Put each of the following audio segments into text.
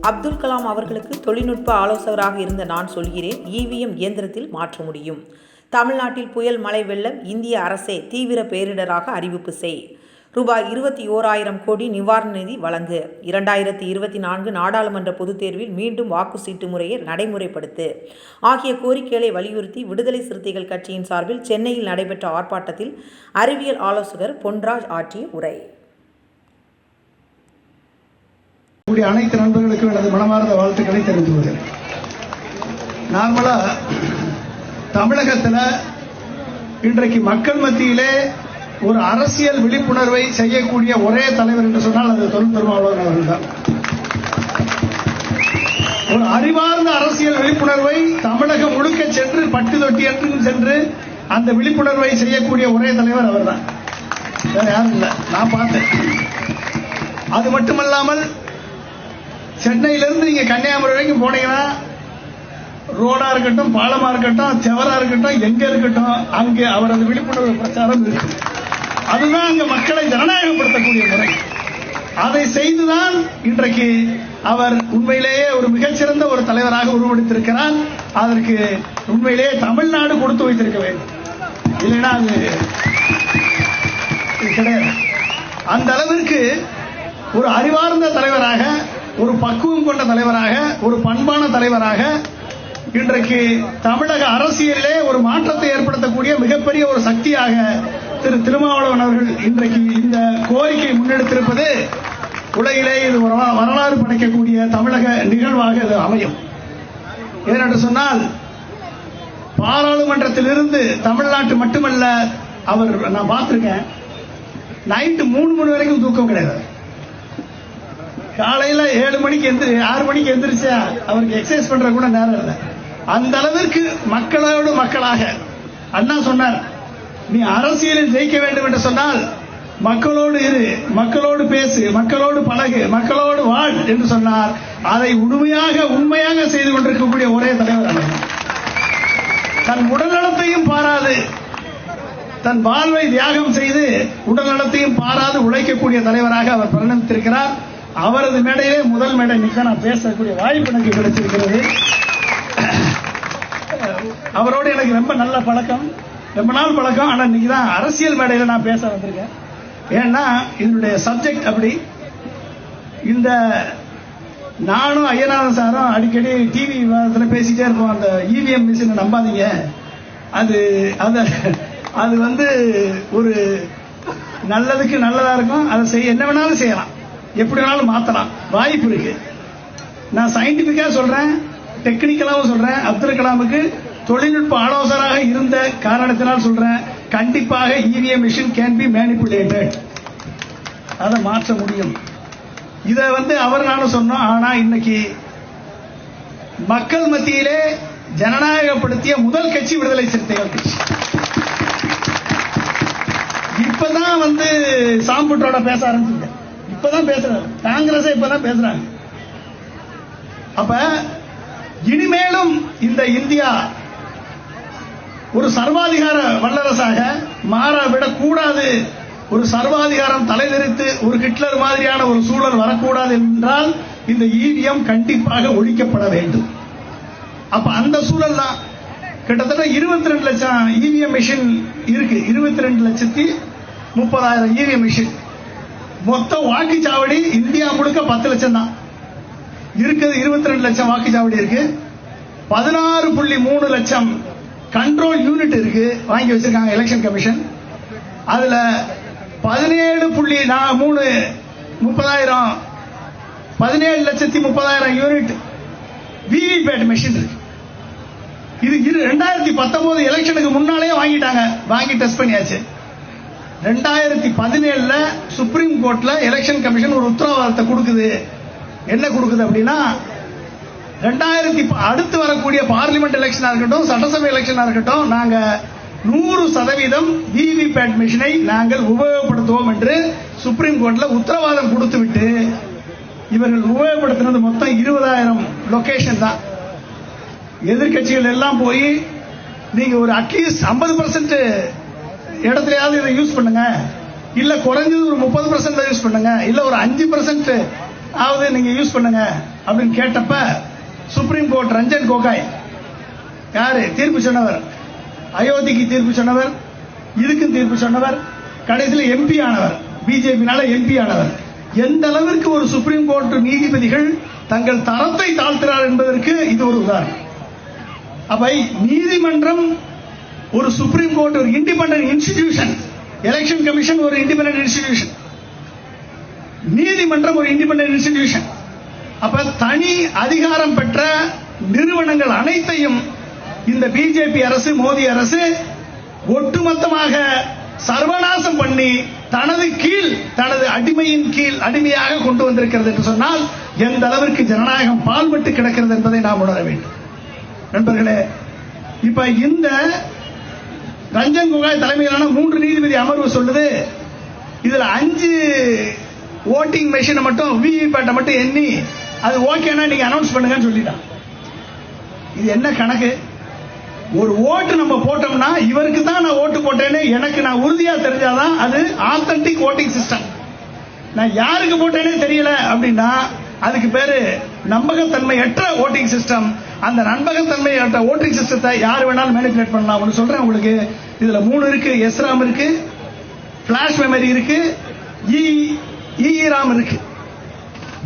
அப்துல் கலாம் அவர்களுக்கு தொழில்நுட்ப ஆலோசகராக இருந்த நான் சொல்கிறேன் இவிஎம் இயந்திரத்தில் மாற்ற முடியும். தமிழ்நாட்டில் புயல் மழை வெள்ளம் இந்திய அரசே தீவிர பேரிடராக அறிவிப்பு செய். ரூபாய் இருபத்தி ஓராயிரம் கோடி நிவாரண நிதி வழங்கு. இரண்டாயிரத்தி இருபத்தி நான்கு நாடாளுமன்ற பொதுத் தேர்வில் மீண்டும் வாக்கு சீட்டு முறையை நடைமுறைப்படுத்து. ஆகிய கோரிக்கைகளை வலியுறுத்தி விடுதலை சிறுத்தைகள் கட்சியின் சார்பில் சென்னையில் நடைபெற்ற ஆர்ப்பாட்டத்தில் அறிவியல் ஆலோசகர் பொன்ராஜ் ஆற்றிய உரை. கூடிய அனைத்து நண்பர்களுக்கும் எனது மனமார்ந்த வாழ்த்துக்களை தெரிந்து கொள்கிறேன் நார்மலா தமிழகத்தில் இன்றைக்கு மக்கள் மத்தியிலே ஒரு அரசியல் விழிப்புணர்வை செய்யக்கூடிய ஒரே தலைவர் என்று சொன்னால் அது தொல் திருமாவளவன் அவர்கள்தான். ஒரு அறிவார்ந்த அரசியல் விழிப்புணர்வை தமிழகம் முழுக்க சென்று பட்டு தொட்டி என்றும் சென்று அந்த விழிப்புணர்வை செய்யக்கூடிய ஒரே தலைவர் அவர்தான். வேற யாரும் இல்லை. நான் பார்த்தேன். அது மட்டுமல்லாமல் சென்னையிலிருந்து நீங்க கன்னியாகுமரி வரைக்கும் போனீங்கன்னா ரோடா இருக்கட்டும் பாலமா இருக்கட்டும் செவரா இருக்கட்டும் எங்க இருக்கட்டும் அங்கே அவரது விழிப்புணர்வு பிரச்சாரம் இருக்கு. அதுதான் அங்க மக்களை ஜனநாயகப்படுத்தக்கூடிய முறை. அதை செய்துதான் இன்றைக்கு அவர் உண்மையிலேயே ஒரு மிகச்சிறந்த ஒரு தலைவராக உருவெடுத்திருக்கிறார். அதற்கு உண்மையிலேயே தமிழ்நாடு கொடுத்து வைத்திருக்க வேண்டும். இல்லைன்னா அது கிடையாது. அந்த அளவிற்கு ஒரு அறிவார்ந்த தலைவராக ஒரு பக்குவம் கொண்ட தலைவராக ஒரு பண்பான தலைவராக இன்றைக்கு தமிழக அரசியலிலே ஒரு மாற்றத்தை ஏற்படுத்தக்கூடிய மிகப்பெரிய ஒரு சக்தியாக திரு திருமாவளவன் அவர்கள் இன்றைக்கு இந்த கோரிக்கை முன்னெடுத்திருப்பது உலகிலே இது ஒரு வரலாறு படைக்கக்கூடிய தமிழக நிகழ்வாக இது அமையும். ஏனென்று சொன்னால் பாராளுமன்றத்திலிருந்து தமிழ்நாட்டு மட்டுமல்ல அவர் நான் பார்த்திருக்கேன் நைட்டு மூணு மணி வரைக்கும் தூக்கம் கிடையாது. காலையில ஏழு மணிக்கு எந்திரி ஆறு மணிக்கு எந்திரிச்சா அவருக்கு எக்ஸசைஸ் பண்ற கூட நேரம் இல்லை. அந்த அளவிற்கு மக்களோடு மக்களாக அண்ணா சொன்னார் நீ அரசியலில் ஜெயிக்க வேண்டும் என்று சொன்னால் மக்களோடு இரு மக்களோடு பேசு மக்களோடு பழகு மக்களோடு வாழ் என்று சொன்னார். அதை உண்மையாக உண்மையாக செய்து கொண்டிருக்கக்கூடிய ஒரே தலைவர் தன் உடல்நலத்தையும் பாராது தன் வாழ்வை தியாகம் செய்து உடல்நலத்தையும் பாராது உழைக்கக்கூடிய தலைவராக அவர் பரிணமித்திருக்கிறார். அவரது மேடையிலே முதல் மேடை மிக நான் பேசக்கூடிய வாய்ப்பு எனக்கு கிடைச்சிருக்கிறது. அவரோடு எனக்கு ரொம்ப நல்ல பழக்கம். ரொம்ப நாள் பழக்கம். ஆனால் இன்னைக்கு தான் அரசியல் மேடையில் நான் பேச வந்திருக்கேன். ஏன்னா இதனுடைய சப்ஜெக்ட் அப்படி. இந்த நானும் ஐயனாரன் சாரும் அடிக்கடி டிவி விவாதத்தில் பேசிட்டே இருப்போம். அந்த இவிஎம் மிஷினை நம்பாதீங்க. அது அது அது வந்து ஒரு நல்லதுக்கு நல்லதா இருக்கும். அதை செய்ய என்ன வேணாலும் செய்யலாம். எப்படி வேணாலும் மாத்தலாம். வாய்ப்பு இருக்கு. நான் சயின்டிபிக்கா சொல்றேன் டெக்னிக்கலாவும் சொல்றேன் அப்துல் கலாமுக்கு தொழில்நுட்ப ஆலோசகராக இருந்த காரணத்தினால் சொல்றேன் கண்டிப்பாக EVM machine can be manipulated அதை மாற்ற முடியும். இதை வந்து அவர் நானும் சொன்னோம். ஆனா இன்னைக்கு மக்கள் மத்தியிலே ஜனநாயகப்படுத்திய முதல் கட்சி விடுதலை சிறுத்தைகள் கட்சி. இப்பதான் வந்து சாம்புட்டோட பேச ஆரம்பிச்சிருக்கேன். இப்பதான் பேசுறாங்க காங்கிரஸ் இப்பதான் பேசுறாங்க அப்ப இனிமேலும் இந்த இந்தியா ஒரு சர்வாதிகார வல்லரசாக மாற விடக்கூடாது ஒரு சர்வாதிகாரம் தலைதெறித்து ஒரு ஹிட்லர் மாதிரியான ஒரு சூழல் வரக்கூடாது என்றால் இந்த ஈவிஎம் கண்டிப்பாக ஒழிக்கப்பட வேண்டும். அப்ப அந்த சூழல் தான். கிட்டத்தட்ட இருபத்தி ரெண்டு லட்சம் இவிஎம் மிஷின் இருக்கு. இருபத்தி ரெண்டு லட்சத்தி முப்பதாயிரம் இவிஎம் மிஷின் மொத்தம் வாக்குச்சாவடி இந்தியா முழுக்க பத்து லட்சம் தான் இருக்குது இருபத்தி ரெண்டு லட்சம் வாக்குச்சாவடி இருக்கு. பதினாறு புள்ளி மூணு லட்சம் கண்ட்ரோல் யூனிட் இருக்கு. வாங்கி வச்சிருக்காங்க எலெக்ஷன் கமிஷன் அதுல பதினேழு புள்ளி நா- மூணு முப்பதாயிரம் பதினேழு லட்சத்தி முப்பதாயிரம் யூனிட் விவிபேட் மெஷின் இருக்கு. இது இரு ரெண்டாயிரத்தி பத்தொன்பது எலெக்ஷனுக்கு முன்னாலேயே வாங்கிட்டாங்க. வாங்கி டெஸ்ட் பண்ணியாச்சு. ரெண்டாயிரத்தி பதினேழுல சுப்ரீம் கோர்ட்ல எலெக்ஷன் கமிஷன் ஒரு உத்தரவாதத்தை கொடுக்குது. என்ன கொடுக்குது அப்படின்னா ரெண்டாயிரத்தி அடுத்து வரக்கூடிய பார்லிமெண்ட் எலெக்ஷனா இருக்கட்டும் சட்டசபை எலெக்ஷனா இருக்கட்டும் நாங்க நூறு சதவீதம் விவிபேட் மிஷினை நாங்கள் உபயோகப்படுத்துவோம் என்று சுப்ரீம் கோர்ட்ல உத்தரவாதம் கொடுத்து விட்டு இவர்கள் உபயோகப்படுத்தினது மொத்தம் இருபதாயிரம் லொகேஷன் தான். எதிர்க்கட்சிகள் எல்லாம் போய் நீங்க ஒரு அட்லீஸ்ட் ஐம்பது பர்சன்ட் இடத்துலயாவது இதை யூஸ் பண்ணுங்க. இல்ல குறைஞ்சது ஒரு முப்பது பர்சன்ட் யூஸ் பண்ணுங்க. இல்ல ஒரு அஞ்சு பர்சன்ட் ஆவது நீங்க யூஸ் பண்ணுங்க. அப்படின்னு கேட்டப்ப சுப்ரீம் கோர்ட் ரஞ்சன் கோகாய் யாரு? தீர்ப்பு சொன்னவர். அயோத்திக்கு தீர்ப்பு சொன்னவர். இதுக்கும் தீர்ப்பு சொன்னவர். கடைசியில் எம்பி ஆனவர். பிஜேபினால எம்பி ஆனவர். எந்த அளவிற்கு ஒரு சுப்ரீம் கோர்ட் நீதிபதிகள் தங்கள் தரத்தை தாழ்த்தினார் என்பதற்கு இது ஒரு உதாரணம். அவை நீதிமன்றம் ஒரு சுப்ரீம் கோர்ட் ஒரு இண்டிபெண்டன்ட் இன்ஸ்டிடியூஷன் எலெக்ஷன் கமிஷன் ஒரு இண்டிபெண்டன்ட் இன்ஸ்டிடியூஷன் நீதிமன்றம் ஒரு இண்டிபெண்டன்ட் இன்ஸ்டிடியூஷன் அப்ப தனி அதிகாரம் பெற்ற நிறுவனங்கள் அனைத்தையும் இந்த பிஜேபி அரசு மோடி அரசு ஒட்டுமொத்தமாக சர்வநாசம் பண்ணி தனது கீழ் தனது அடிமையின் கீழ் அடிமையாக கொண்டு வந்திருக்கிறது என்று சொன்னால் எந்த அளவிற்கு ஜனநாயகம் பால்பட்டு கிடக்கிறது என்பதை நாம் உணர வேண்டும். நண்பர்களே இப்ப இந்த ரஞ்சன் கோகாய் தலைமையிலான மூன்று நீதிபதி அமர்வு சொல்லுது. இதுல அஞ்சு ஓட்டிங் மெஷினை மட்டும் விவிபேட்டை மட்டும் எண்ணி அது ஓகேனா நீங்க அனௌன்ஸ் பண்ணுங்கன்னு சொல்லிட்டான். இது என்ன கணக்கு? ஒரு ஓட்டு நம்ம போட்டோம்னா இவருக்கு தான் நான் ஓட்டு போட்டேன்னு எனக்கு நான் உறுதியா தெரிஞ்சாதான் அது ஆத்தன்டிக் ஓட்டிங் சிஸ்டம் நான் யாருக்கு போட்டேனே தெரியல அப்படின்னா அதுக்கு பேரு நம்பகத்தன்மையற்ற ஓட்டிங் சிஸ்டம் அந்த நம்பகத்தன்மையற்ற ஓட்டிங் சிஸ்டத்தை யார் வேணாலும் மேனிபுலேட் பண்ணலாம். ஒன்று சொல்றேன் உங்களுக்கு. இதுல மூணு இருக்கு. எஸ்ராம் இருக்கு. பிளாஷ் மெமரி இருக்கு. E, e இஇராம் இருக்கு.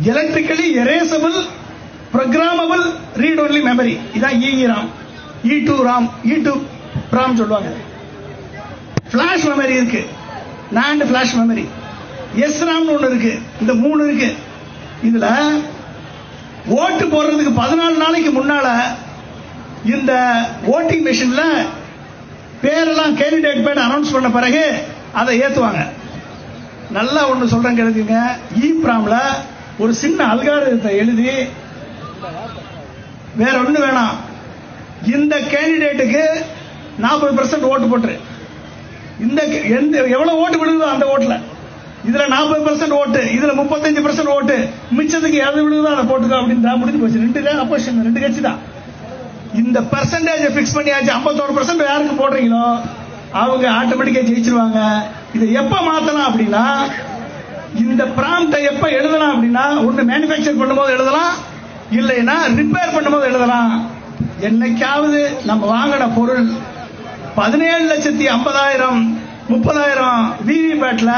Electrically erasable programmable read only memory இதான் இஇராம் E two ROM E two ROM சொல்லுவாங்க. ஃபிளாஷ் மெமரி இருக்கு. நாண்ட் ஃபிளாஷ் மெமரி எஸ் ராம்னு ஒன்று இருக்கு. இந்த மூணு இருக்கு. இதுல ஓட்டு போடுறதுக்கு பதினாலு நாளைக்கு முன்னால இந்த ஓட்டிங் மிஷின்ல பேரெல்லாம் கேண்டிடேட் பேர் அனௌன்ஸ் பண்ண பிறகு அதை ஏத்துவாங்க. நல்லா ஒன்று சொல்றேன் கேளுங்க. இ பிராம்ல ஒரு சின்ன அல்காரத்தை எழுதி வேற ஒண்ணு வேணாம். இந்த கேண்டிடேட்டுக்கு நாற்பது பர்சன்ட் ஓட்டு போட்டுரு. இந்த எந்த எவ்வளவு ஓட்டு விடுதோ அந்த ஓட்டுல இதுல நாற்பது பர்சன்ட் ஓட்டு இதுல முப்பத்தஞ்சு பர்சன்ட் ஓட்டு. மிச்சத்துக்கு எது விழுதோ அதை போட்டுக்கோ அப்படின்னு முடிஞ்சு போச்சு. ரெண்டு அப்போசிஷன் ரெண்டு கட்சி தான் இந்த பெர்சன்டேஜ் பிக்ஸ் பண்ணியாச்சு. ஐம்பத்தோரு பர்சன்ட் யாருக்கு போடுறீங்களோ அவங்க ஆட்டோமேட்டிக்கா ஜெயிச்சிருவாங்க. இதை எப்ப மாத்தலாம் அப்படின்னா இந்த பிராம்ப்டை எப்ப எழுதலாம் அப்படின்னா ஒன்னு மேனுபேக்சர் பண்ணும்போது எழுதலாம் இல்லைன்னா ரிப்பேர் பண்ணும்போது எழுதலாம். என்னைக்காவது நம்ம வாங்கின பொருள் பதினேழு லட்சத்தி ஐம்பதாயிரம் முப்பதாயிரம் விவி பேட்ல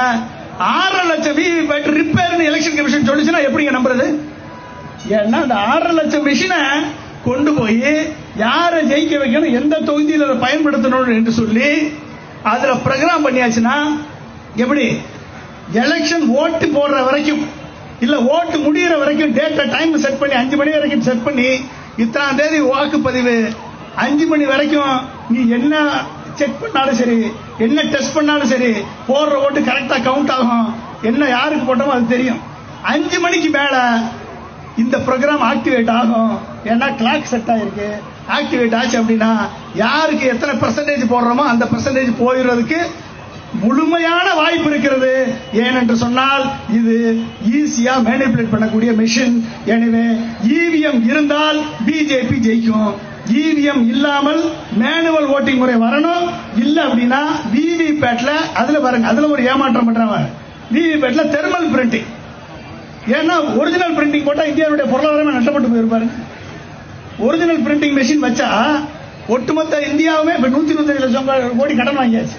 ஆறரை லட்சம் விவி பேட் ரிப்பேர்னு எலெக்ஷன் கமிஷன் சொல்லிச்சுன்னா எப்படிங்க நம்புறது? ஏன்னா அந்த ஆறரை லட்சம் மிஷினை கொண்டு போய் யாரை ஜெயிக்க வைக்கணும் எந்த தொகுதியில் அதை பயன்படுத்தணும் என்று சொல்லி அதில் ப்ரோக்ராம் பண்ணியாச்சுன்னா எப்படி? எலெக்ஷன் ஓட்டு போடுற வரைக்கும் இல்லை ஓட்டு முடியிற வரைக்கும் டேட்டை டைம் செட் பண்ணி அஞ்சு மணி வரைக்கும் செட் பண்ணி இத்தனாம் தேதி வாக்குப்பதிவு அஞ்சு மணி வரைக்கும் நீ என்ன செக் பண்ணாலும் சரி என்ன டெஸ்ட் பண்ணாலும் சரி போடுற ஓட்டு கரெக்டா கவுண்ட் ஆகும். என்ன யாருக்கு போட்டோமோ அது தெரியும். அஞ்சு மணிக்கு மேல இந்த ப்ரோக்ராம் ஆக்டிவேட் ஆகும். ஏன்னா கிளாக் செட் ஆயிருக்கு. ஆக்டிவேட் ஆச்சு அப்படின்னா யாருக்கு எத்தனை பெர்சன்டேஜ் போடுறோமோ அந்த பெர்சன்டேஜ் போயிடுறதுக்கு முழுமையான வாய்ப்பு இருக்கிறது. ஏனென்று சொன்னால் இது ஈஸியா மேனிபுலேட் பண்ணக்கூடிய மிஷின் எனவே இவிஎம் இருந்தால் பிஜேபி ஜெயிக்கும். இவிஎம் இல்லாமல் மேனுவல் ஓட்டிங் முறை வரணும். இல்ல அப்படின்னா விவி பேட்ல அதுல பாருங்க அதுல ஒரு ஏமாற்றம் பண்றாங்க விவி பேட்ல தெர்மல் பிரிண்டிங் ஏன்னா ஒரிஜினல் பிரிண்டிங் போட்டா இந்தியாவுடைய பொருளாதாரமே நஷ்டப்பட்டு போயிருப்பாரு ஒரிஜினல் பிரிண்டிங் மெஷின் வச்சா ஒட்டுமொத்த இந்தியாவுமே இப்ப நூத்தி நூத்தி லட்சம் கோடி கடன் வாங்கியாச்சு.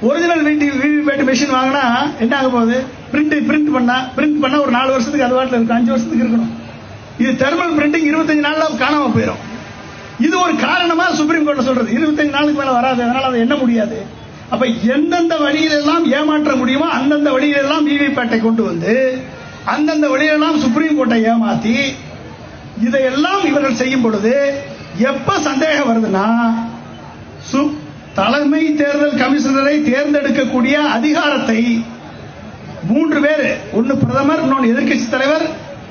ஒரிஜினல் விவிபேட் மெஷின் வாங்கினா என்ன ஆக போகுது? பிரிண்ட் பிரிண்ட் பண்ணா பிரிண்ட் பண்ணா ஒரு நாலு வருஷத்துக்கு அது வாட்டில் இருக்கும் அஞ்சு வருஷத்துக்கு இருக்கணும். இது தெர்மல் பிரிண்டிங் இருபத்தஞ்சு நாள்ல காணாம போயிடும் இது ஒரு காரணமா சுப்ரீம் கோர்ட்ல சொல்றது. இருபத்தஞ்சு நாளுக்கு மேல வராது. அதனால அதை என்ன முடியாது. அப்ப எந்தெந்த வழியிலெல்லாம் ஏமாற்ற முடியுமோ அந்தந்த வழியிலெல்லாம் விவிபேட்டை கொண்டு வந்து அந்தந்த வழியிலெல்லாம் சுப்ரீம் கோர்ட்டை ஏமாத்தி இதையெல்லாம் இவர்கள் செய்யும் பொழுது எப்ப சந்தேகம் வருதுன்னா சு- தலைமை தேர்தல் கமிஷனரை தேர்ந்தெடுக்கக்கூடிய அதிகாரத்தை மூன்று பேர் ஒன்னு பிரதமர் இன்னொன்று எதிர்க்கட்சி தலைவர்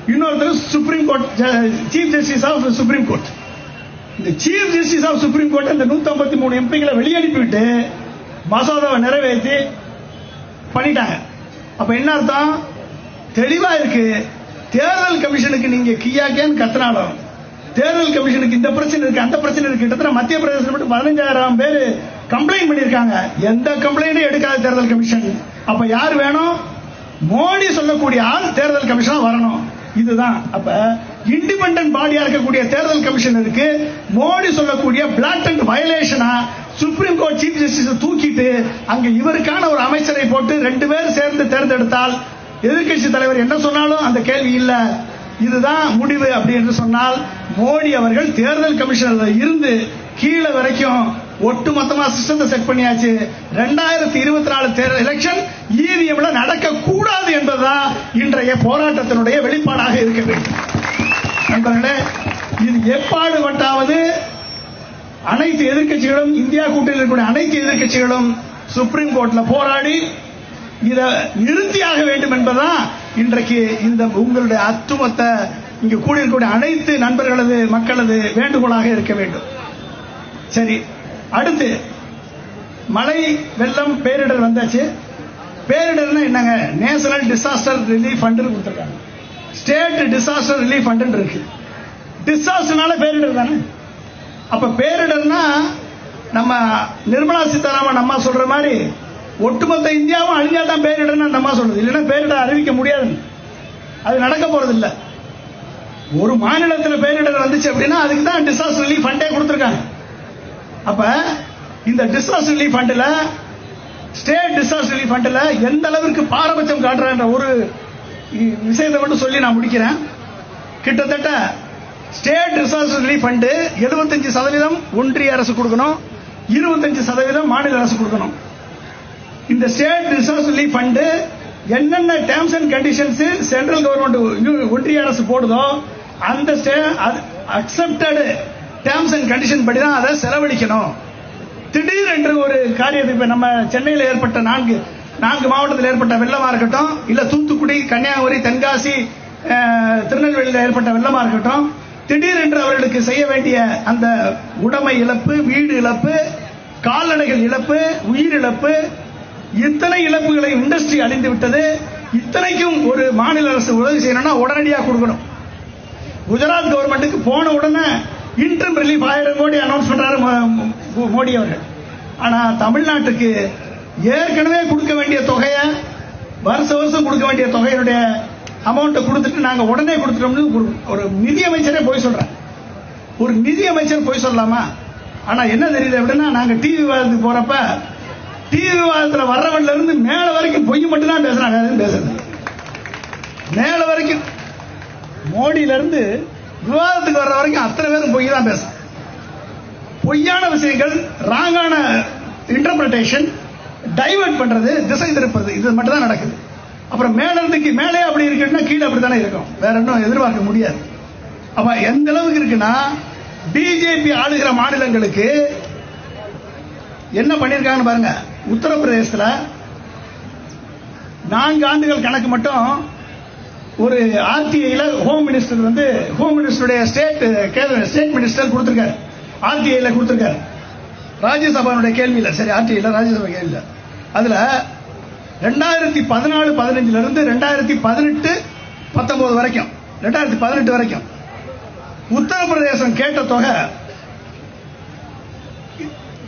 இன்னொருத்தர் Supreme Court chief justice of Supreme Court இந்த chief justice of Supreme Court இந்த 153 மூணு எம்பிகளை வெளியனுப்பிவிட்டு மசோதாவை நிறைவேற்றி பண்ணிட்டாங்க. அப்ப என்ன அர்த்தம்? தெளிவா இருக்கு. தேர்தல் கமிஷனுக்கு நீங்க கியாக்கேன்னு கத்தினாலும் தேர்தல் கமிஷனுக்கு இந்த பிரச்சனை இருக்கு அந்த பிரச்சனை இருக்கு. கிட்டத்தட்ட மத்திய பிரதேசத்தில் மட்டும் பதினஞ்சாயிரம் பேர் கம்ப்ளைண்ட் பண்ணியிருக்காங்க. எந்த கம்ப்ளைண்டும் எடுக்காத தேர்தல் கமிஷன். அப்ப யார் வேணும்? மோடி சொல்லக்கூடிய ஆள் தேர்தல் கமிஷனா வரணும். இதுதான். அப்ப இண்டிபெண்டன்ட் பாடியா இருக்கக்கூடிய தேர்தல் கமிஷனருக்கு மோடி சொல்லக்கூடிய பிளாட் அண்ட் வயலேஷனா சுப்ரீம் கோர்ட் சீஃப் ஜஸ்டிஸ் தூக்கிட்டு அங்க இவருக்கான ஒரு அமைச்சரை போட்டு ரெண்டு பேர் சேர்ந்து தேர்ந்தெடுத்தால் எதிர்க்கட்சி தலைவர் என்ன சொன்னாலும் அந்த கேள்வி இல்ல. இதுதான் முடிவு அப்படி என்று சொன்னால் மோடி அவர்கள் தேர்தல் கமிஷனர் இருந்து கீழே வரைக்கும் ஒட்டுமொத்தமா சிஸ்டத்தை செட் பண்ணியாச்சு. ரெண்டாயிரத்தி இருபத்தி நாலு தேர்தல் எலெக்ஷன் இவிஎம்ல நடக்க கூடாது என்பதுதான் இன்றைய போராட்டத்தினுடைய வெளிப்பாடாக இருக்க வேண்டும். நண்பர்களே இது எப்பாடுபட்டாவது அனைத்து எதிர்க்கட்சிகளும் இந்தியா கூட்டணியில் இருக்கக்கூடிய அனைத்து எதிர்க்கட்சிகளும் சுப்ரீம் கோர்ட்ல போராடி இதை நிறுத்தியாக வேண்டும் என்பதுதான் இன்றைக்கு இந்த உங்களுடைய அத்துமத்த இங்கு கூடியிருக்கக்கூடிய அனைத்து நண்பர்களது மக்களது வேண்டுகோளாக இருக்க வேண்டும். சரி அடுத்து மழை வெள்ளம் பேரிடர் வந்தாச்சு. பேரிடர்னா என்னங்க? நேஷனல் டிசாஸ்டர் ரிலீஃப் ஃபண்டு கொடுத்துருக்காங்க. ஸ்டேட் டிசாஸ்டர் ரிலீஃப் ஃபண்ட் இருக்கு. டிசாஸ்டர்னால பேரிடர் தானே? அப்ப பேரிடர்னா நம்ம நிர்மலா சீதாராமன் அம்மா சொல்ற மாதிரி ஒட்டுமொத்த இந்தியாவும் அழிஞ்சாதான் பேரிடர்னு அந்த அம்மா சொல்றது. இல்லைன்னா பேரிடர் அறிவிக்க முடியாது. அது நடக்க போறது இல்ல ஒரு மாநிலத்தில் பேரிடர் வந்துச்சு அப்படின்னா அதுக்கு தான் டிசாஸ்டர் ரிலீஃப் ஃபண்டே கொடுத்துருக்காங்க. அப்ப இந்த டிசாஸ்டர் ரிலீஃப் ஃபண்டில் ஸ்டேட் டிசாஸ்டர் ரிலீஃப் ஃபண்டில் எந்த அளவிற்கு பாரபட்சம் காட்டுறான்ற ஒரு விஷயத்தை மட்டும் சொல்லி நான் முடிக்கிறேன். கிட்டத்தட்ட ஸ்டேட் ரிசோர்ஸ் ரிலீஃப் ஃபண்டு எழுபத்தஞ்சு சதவீதம் ஒன்றிய அரசு கொடுக்கணும் இருபத்தஞ்சு சதவீதம் மாநில அரசு கொடுக்கணும். இந்த ஸ்டேட் ரிசோர்ஸ் ரிலீஃப் ஃபண்டு என்னென்ன terms and conditions central government ஒன்றிய அரசு போடுதோ அந்த அக்செப்டடு டேர்ம்ஸ் அண்ட் கண்டிஷன் படி தான் அதை செலவழிக்கணும். திடீர் என்று ஒரு காரியத்துக்கு நம்ம சென்னையில் ஏற்பட்ட நான்கு நான்கு மாவட்டத்தில் ஏற்பட்ட வெள்ளமா இருக்கட்டும் இல்ல தூத்துக்குடி கன்னியாகுமரி தென்காசி திருநெல்வேலியில் ஏற்பட்ட வெள்ளமா இருக்கட்டும் திடீர் என்று அவர்களுக்கு செய்ய வேண்டிய அந்த உடைமை இழப்பு வீடு இழப்பு கால்நடைகள் இழப்பு உயிர் இழப்பு இத்தனை இழப்புகளை இண்டஸ்ட்ரி அழிந்து விட்டது. இத்தனைக்கும் ஒரு மாநில அரசு உதவி செய்யணும்னா உடனடியாக கொடுக்கணும். குஜராத் கவர்மெண்ட்டுக்கு போன உடனே இன்டர்ம் ரிலீஃப் ஆயிரம் கோடி அனௌன்ஸ் பண்றாரு மோடி அவர்கள். ஆனா தமிழ்நாட்டுக்கு ஏற்கனவே கொடுக்க வேண்டிய தொகையை வருஷ வருஷம் கொடுக்க வேண்டிய தொகையினுடைய அமௌண்ட்டை கொடுத்துட்டு நாங்கள் உடனே கொடுத்துட்டோம்னு ஒரு- ஒரு நிதி அமைச்சரே போய் சொல்கிறேன் ஒரு நிதி அமைச்சர் போய் சொல்லலாமா? ஆனால் என்ன தெரியுது அப்படின்னா நாங்கள் டிவி விவாதத்துக்கு போகிறப்ப டிவி விவாதத்தில் வர்றவன்ல இருந்து மேலே வரைக்கும் பொய் மட்டும் தான் எதுவும் பேசுறது மேலே வரைக்கும் மோடியிலேருந்து விவாதத்துக்கு வர்ற வரைக்கும் அத்தனை பேரும் பொய் தான் பேசுறாங்க. பொய்யான விஷயங்கள் ராங்கான இன்டர்பிரேஷன் டைவர்ட் பண்றது திசை திருப்பது இது மட்டும் தான் நடக்குது. அப்புறம் மேல மேலே அப்படி இருக்குன்னா கீழே அப்படி தானே இருக்கும். வேற இன்னும் எதிர்பார்க்க முடியாது. அப்ப எந்த அளவுக்கு இருக்குன்னா பிஜேபி ஆளுகிற மாநிலங்களுக்கு என்ன பண்ணியிருக்காங்கன்னு பாருங்க. உத்தரப்பிரதேசத்தில் நான்கு ஆண்டுகள் கணக்கு மட்டும் ஒரு ஆர்டிஐல ஹோம் மினிஸ்டர் வந்து ஹோம் மினிஸ்டருடைய ஸ்டேட் ஸ்டேட் மினிஸ்டர் கொடுத்திருக்காரு. ஆர்டிஐல கொடுத்திருக்காரு. ராஜ்யசபாவுடைய கேள்வியில் சரி ஆர்டிஐல ராஜ்யசபா கேள்வியில். அதுல ரெண்டாயிரத்தி பதினாலு பதினஞ்சுல இருந்து ரெண்டாயிரத்தி பதினெட்டு பத்தொன்பது வரைக்கும். ரெண்டாயிரத்தி பதினெட்டு வரைக்கும். உத்தரப்பிரதேசம் கேட்ட தொகை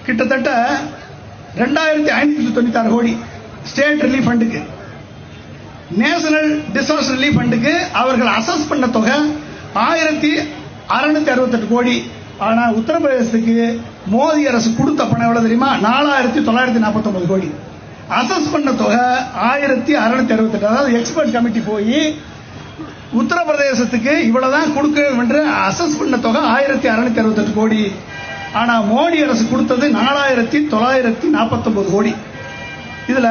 கிட்டத்தட்ட ரெண்டாயிரத்தி ஐநூத்தி தொண்ணூத்தி ஆறு கோடி ஸ்டேட் ரிலீஃப் ஃபண்டுக்கு. நேஷனல் டிசாஸ்டர் ரிலீஃப் ஃபண்டுக்கு அவர்கள் அசஸ் பண்ண தொகை ஆயிரத்தி அறுநூத்தி அறுபத்தெட்டு கோடி. ஆனா உத்தரப்பிரதேசத்துக்கு மோடி அரசு கொடுத்த பணம் எவ்வளவு தெரியுமா? நாலாயிரத்தி தொள்ளாயிரத்தி நாற்பத்தொன்பது கோடி. அசஸ் பண்ண தொகை ஆயிரத்தி அறுநூத்தி அறுபத்தெட்டு. அதாவது எக்ஸ்பர்ட் கமிட்டி போய் உத்தரப்பிரதேசத்துக்கு இவ்வளவுதான் கொடுக்க என்று அசஸ் பண்ண தொகை ஆயிரத்தி அறுநூத்தி அறுபத்தெட்டு கோடி. ஆனா மோடி அரசு கொடுத்தது நாலாயிரத்தி தொள்ளாயிரத்தி நாற்பத்தொன்பது கோடி. இதுல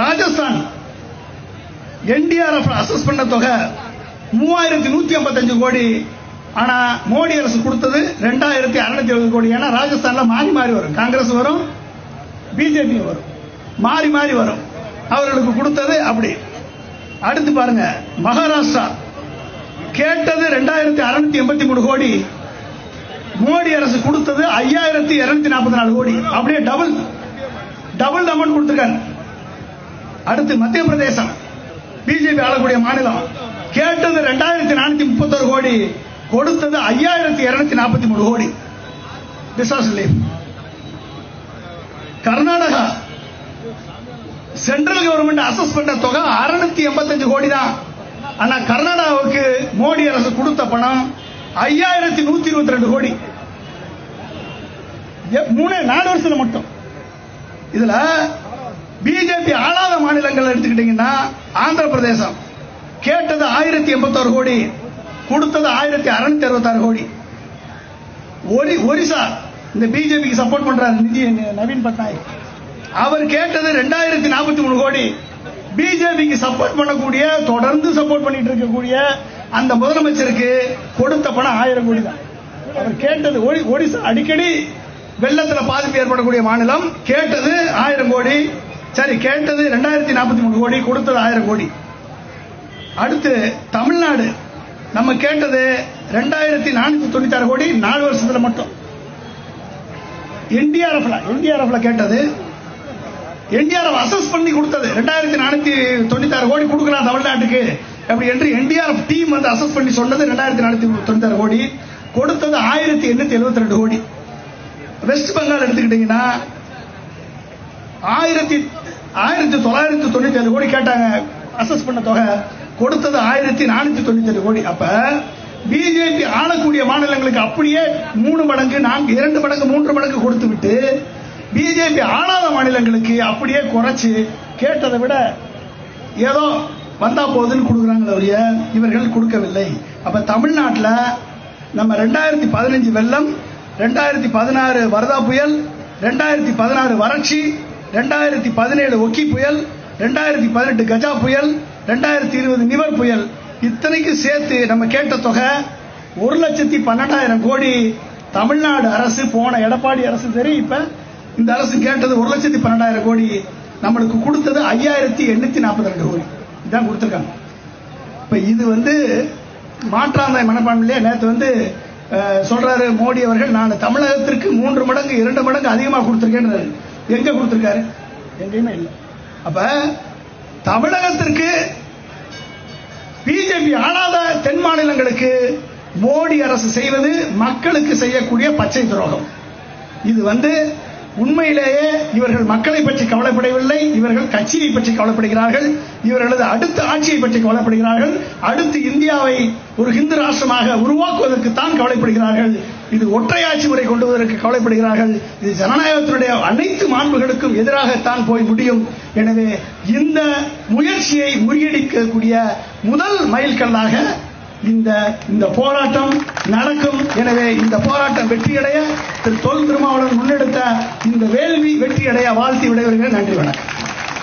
ராஜஸ்தான் என்டிஆர்எஃப் அசஸ் பண்ண தொகை மூவாயிரத்தி நூத்தி ஐம்பத்தஞ்சு கோடி. ஆனா மோடி அரசு கொடுத்தது ரெண்டாயிரத்தி அறுநூத்தி எழுபது கோடி. ஏன்னா ராஜஸ்தான்ல மாறி மாறி வரும். காங்கிரஸ் வரும் பிஜேபி வரும். மாறி மாறி வரும். அவர்களுக்கு கொடுத்தது அப்படி. அடுத்து பாருங்க மகாராஷ்டிரா. கேட்டது ரெண்டாயிரத்தி அறுநூத்தி எண்பத்தி மூணு கோடி. மோடி அரசு கொடுத்தது ஐயாயிரத்தி இருநூத்தி நாற்பத்தி நாலு கோடி. அப்படியே டபுள் டபுள் அமௌண்ட் கொடுத்துருக்காங்க அடுத்து மத்திய பிரதேசம். பிஜேபி ஆளக்கூடிய மாநிலம். கேட்டது ரெண்டாயிரத்தி நானூத்தி முப்பத்தொரு கோடி. கொடுத்தது ஐயாயிரத்தி இருநூத்தி நாற்பத்தி மூணு கோடி. Disaster relief Karnataka. Central government assess பண்ண தொகை அறுநூத்தி எண்பத்தஞ்சு கோடி தான் ஆனா கர்நாடகாவுக்கு மோடி அரசு கொடுத்த பணம் ஐயாயிரத்தி நூத்தி இருபத்தி ரெண்டு கோடி. மூணு நாலு வருஷத்துல மட்டும். இதுல பிஜேபி ஆளாத மாநிலங்கள் எடுத்துக்கிட்டீங்கன்னா ஆந்திர பிரதேசம் கேட்டது ஆயிரத்தி எண்பத்தாறு கோடி கொடுத்தது ஆயிரத்தி அறுநூத்தி அறுபத்தாறு கோடி. ஒரி ஒரிசா இந்த பிஜேபிக்கு சப்போர்ட் பண்றாரு நிதி நவீன் பட்நாயக். அவர் கேட்டது ரெண்டாயிரத்தி நாற்பத்தி மூணு கோடி. பிஜேபிக்கு சப்போர்ட் பண்ணக்கூடிய தொடர்ந்து சப்போர்ட் பண்ணிட்டு இருக்கக்கூடிய அந்த முதலமைச்சருக்கு கொடுத்த பணம் ஆயிரம் கோடி தான். அவர் கேட்டது ஒடி- ஒடிசா அடிக்கடி வெள்ளத்தில் பாதிப்பு ஏற்படக்கூடிய மாநிலம் கேட்டது ஆயிரம் கோடி. சரி கேட்டது ரெண்டாயிரத்தி நாற்பத்தி மூணு கோடி கொடுத்தது ஆயிரம் கோடி. அடுத்து தமிழ்நாடு. நம்ம கேட்டது ரெண்டாயிரத்தி நானூத்தி தொண்ணூத்தி ஆறு கோடி நாலு வருஷத்துல மட்டும். என்டிஆர்எஃப்ல என்டிஆர்எஃப்ல கேட்டது என்டிஆர் அசஸ் பண்ணி கொடுத்தது. ரெண்டாயிரத்தி நானூத்தி தொண்ணூத்தி ஆறு கோடி கொடுக்கலாம் தமிழ்நாட்டுக்கு. அப்படி என்று என்டிஆர் டீம் வந்து அசஸ் பண்ணி சொன்னது ரெண்டாயிரத்தி நானூத்தி தொண்ணூத்தி ஆறு கோடி. கொடுத்தது ஆயிரத்தி எண்ணூத்தி எழுபத்தி ரெண்டு கோடி. வெஸ்ட் பெங்கால் எடுத்துக்கிட்டீங்கன்னா ஆயிரத்தி ஆயிரத்தி தொள்ளாயிரத்தி தொண்ணூத்தி ஏழு கோடி கேட்டாங்க. அசஸ் பண்ண தொகை கொடுத்தது ஆயிரத்தி நானூத்தி தொண்ணூத்தி ஏழு கோடி. அப்ப பிஜேபி ஆளக்கூடிய மாநிலங்களுக்கு அப்படியே மூணு மடங்கு நான்கு இரண்டு மடங்கு மூன்று மடங்கு கொடுத்து விட்டு பிஜேபி ஆளாத மாநிலங்களுக்கு அப்படியே குறைச்சு கேட்டதை விட ஏதோ வந்தா போகுதுன்னு கொடுக்குறாங்களே ஒழிய இவர்கள் கொடுக்கவில்லை. அப்ப தமிழ்நாட்டில் நம்ம ரெண்டாயிரத்தி பதினஞ்சு வெள்ளம் ரெண்டாயிரத்தி பதினாறு வரதா புயல் ரெண்டாயிரத்தி பதினாறு வறட்சி ரெண்டாயிரத்தி பதினேழு ஒக்கி புயல் ரெண்டாயிரத்தி பதினெட்டு கஜா புயல் ரெண்டாயிரத்தி இருபது நிவர் புயல். இத்தனைக்கு சேர்த்து நம்ம கேட்ட தொகை ஒரு லட்சத்தி பன்னெண்டாயிரம் கோடி தமிழ்நாடு அரசு போன எடப்பாடி அரசு சரி இப்போ இந்த அரசு கேட்டது ஒரு லட்சத்தி பன்னெண்டாயிரம் கோடி நம்மளுக்கு கொடுத்தது ஐயாயிரத்தி எண்ணூத்தி நாற்பத்தி ரெண்டு கோடி. இதான் கொடுத்துருக்காங்க. இப்ப இது வந்து மாற்றாந்தாய் மனப்பான்மையிலே நேற்று வந்து சொல்றாரு மோடி அவர்கள் நான் தமிழகத்திற்கு மூன்று மடங்கு இரண்டு மடங்கு அதிகமாக கொடுத்துருக்கேன்னு எங்க கொடுத்துருக்காரு? எங்கேயுமே இல்லை. அப்ப தமிழகத்திற்கு பிஜேபி ஆளாத தென் மாநிலங்களுக்கு மோடி அரசு செய்வது மக்களுக்கு செய்யக்கூடிய பச்சை துரோகம். இது வந்து உண்மையிலேயே இவர்கள் மக்களை பற்றி கவலைப்படவில்லை இவர்கள் கட்சியை பற்றி கவலைப்படுகிறார்கள் இவர்களது அடுத்த ஆட்சியை பற்றி கவலைப்படுகிறார்கள் அடுத்து இந்தியாவை ஒரு ஹிந்து ராஷ்டிரமாக உருவாக்குவதற்கு தான் கவலைப்படுகிறார்கள் இது ஒற்றை ஆட்சி முறை கொண்டு வருவதற்கு கவலைப்படுகிறார்கள் இது ஜனநாயகத்தினுடைய அனைத்து மாண்புகளுக்கும் எதிராகத்தான் போய் முடியும். எனவே இந்த முயற்சியை முறியடிக்கக்கூடிய முதல் மைல்கல்லாக இந்த இந்த போராட்டம் நடக்கும். எனவே இந்த போராட்டம் வெற்றியடைய திரு தொல் திருமாவளவன் முன்னெடுத்த இந்த வேள்வி வெற்றியடைய வாழ்த்தி விடைபெறுகிறேன். நன்றி வணக்கம்.